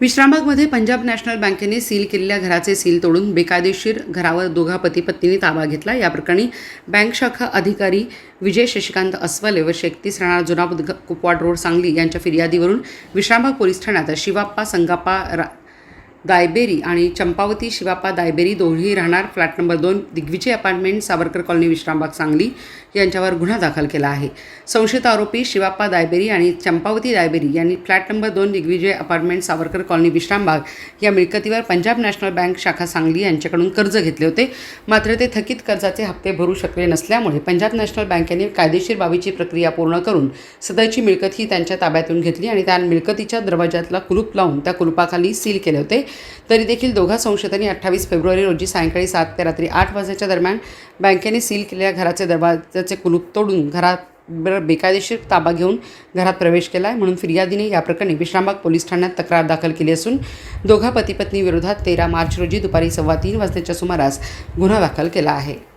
विश्रामबागमध्ये पंजाब नॅशनल बँकेने सील केलेल्या घराचे सील तोडून बेकायदेशीर घरावर दोघा पती पत्नीने ताबा घेतला. या प्रकरणी बँक शाखा अधिकारी विजय शशिकांत अस्वले व शेकतीस राणा जुना कुपवाड रोड सांगली यांच्या फिर्यादीवरून विश्रामबाग पोलीस ठाण्यात शिवाप्पा संगाप्पा रा दायबेरी आणि चंपावती शिवापा दायबेरी दोन्ही राहणार. फ्लॅट नंबर दोन दिग्विजय अपार्टमेंट सावरकर कॉलनी विश्रामबाग सांगली यांच्यावर गुन्हा दाखल केला आहे. संशयित आरोपी शिवाप्पा दायबेरी आणि चंपावती दायबेरी यांनी फ्लॅट नंबर दोन दिग्विजय अपार्टमेंट सावरकर कॉलनी विश्रामबाग या मिळकतीवर पंजाब नॅशनल बँक शाखा सांगली यांच्याकडून कर्ज घेतले होते. मात्र ते थकीत कर्जाचे हप्ते भरू शकले नसल्यामुळे पंजाब नॅशनल बँकेने कायदेशीर बाबीची प्रक्रिया पूर्ण करून सदरची मिळकत ही त्यांच्या ताब्यातून घेतली आणि त्या मिळकतीच्या दरवाजातला कुलूप लावून त्या कुलुपाखाली सील केले होते. तरी देखील दोघा संशयितांनी अठ्ठावीस फेब्रुवारी रोजी सायंकाळी सात ते रात्री आठ वाजेच्या दरम्यान बँकेने सील केलेल्या घराचे दरवाजाचे कुलूप तोडून घरात बेकायदेशीर ताबा घेऊन घरात प्रवेश केला आहे म्हणून फिर्यादीने या प्रकरणी विश्रामबाग पोलीस ठाण्यात तक्रार दाखल केली असून दोघा पती पत्नी विरोधात तेरा मार्च रोजी दुपारी सव्वा तीन वाजण्याच्या सुमारास गुन्हा दाखल केला आहे.